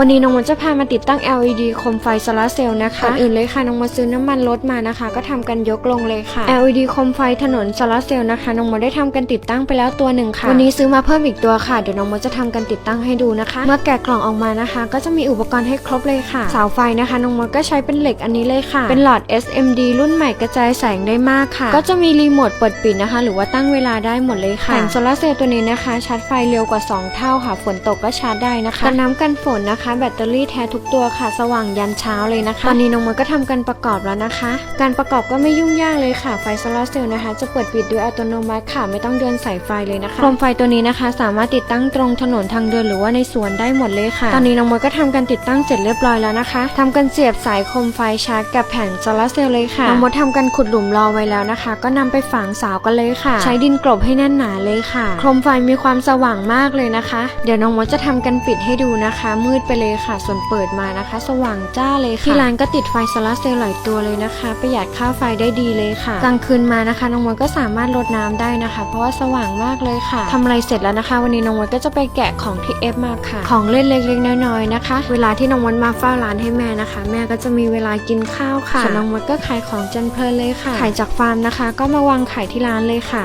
วันนี้น้องมดจะพามาติดตั้ง LED โคมไฟโซลาร์เซลล์นะคะก่อนอื่นเลยค่ะน้องมดซื้อน้ำมันรถมานะคะ ก็ทำกันยกลงเลยค่ะ LED โคมไฟถนนโซลาร์เซลล์นะคะน้องมดได้ทำกันติดตั้งไปแล้วตัวหนึ่งค่ะ วันนี้ซื้อมาเพิ่มอีกตัวค่ะเดี๋ยวน้องมดจะทำกันติดตั้งให้ดูนะคะ เมื่อแกะกล่องออกมานะคะ ก็จะมีอุปกรณ์ให้ครบเลยค่ะเสาไฟนะคะน้องมดก็ใช้เป็นเหล็กอันนี้เลยค่ะ เป็นหลอด SMD รุ่นใหม่กระจายแสงได้มากค่ะ ก็จะมีรีโมทเปิดปิดนะคะ หรือว่าตั้งเวลาได้หมดเลยค่ะแผงโซลาร์เซลล์ตัวนี้นะคะชาร์จไฟเร็วกว่า 2 เท่าค่ะ ฝนตกก็ชาร์จได้นะคะกันน้ำกันฝนนะคะแบตเตอรี่แท้ทุกตัวค่ะ สว่างยันเช้าเลยนะคะ ตอนนี้น้องมดก็ทำกันประกอบแล้วนะคะ การประกอบก็ไม่ยุ่งยากเลยค่ะ ไฟโซลาร์เซลล์นะคะ จะเปิดปิดโดยอัตโนมัติค่ะ ไม่ต้องเดินสายไฟเลยนะคะ โคมไฟตัวนี้นะคะ สามารถติดตั้งตรงถนนทางเดินหรือว่าในสวนได้หมดเลยค่ะ ตอนนี้น้องมดก็ทำกันติดตั้งเสร็จเรียบร้อยแล้วนะคะทำกันเสียบสายโคมไฟชาร์จกับแผงโซลาร์เซลล์เลยค่ะ น้องมดทำกันขุดหลุมรอไว้แล้วนะคะ ก็นำไปฝังเสากันเลยค่ะ ใช้ดินกลบให้แน่นหนาเลยค่ะ โคมไฟมีความสว่างมากเลยนะคะ เดี๋ยวน้องมดจะทำกันปิดให้ดูนะคะ มืดไปเลยค่ะ ส่วนเปิดมานะคะ สว่างจ้าเลยค่ะ ที่ร้านก็ติดไฟโซลาร์เซลล์หลายตัวเลยนะคะ ประหยัดค่าไฟได้ดีเลยค่ะ กลางคืนมานะคะน้องมดก็สามารถลดน้ำได้นะคะ เพราะว่าสว่างมากเลยค่ะทำอะไรเสร็จแล้วนะคะ วันนี้น้องมดก็จะไปแกะของที่เอฟมาค่ะ ของเล่นเล็กๆน้อยๆนะคะ เวลาที่น้องมดมาเฝ้าร้านให้แม่นะคะ แม่ก็จะมีเวลากินข้าวค่ะส่วนน้องมดก็ขายของจนเพลินเลยค่ะขายจากฟาร์มนะคะ ก็มาวางขายที่ร้านเลยค่ะ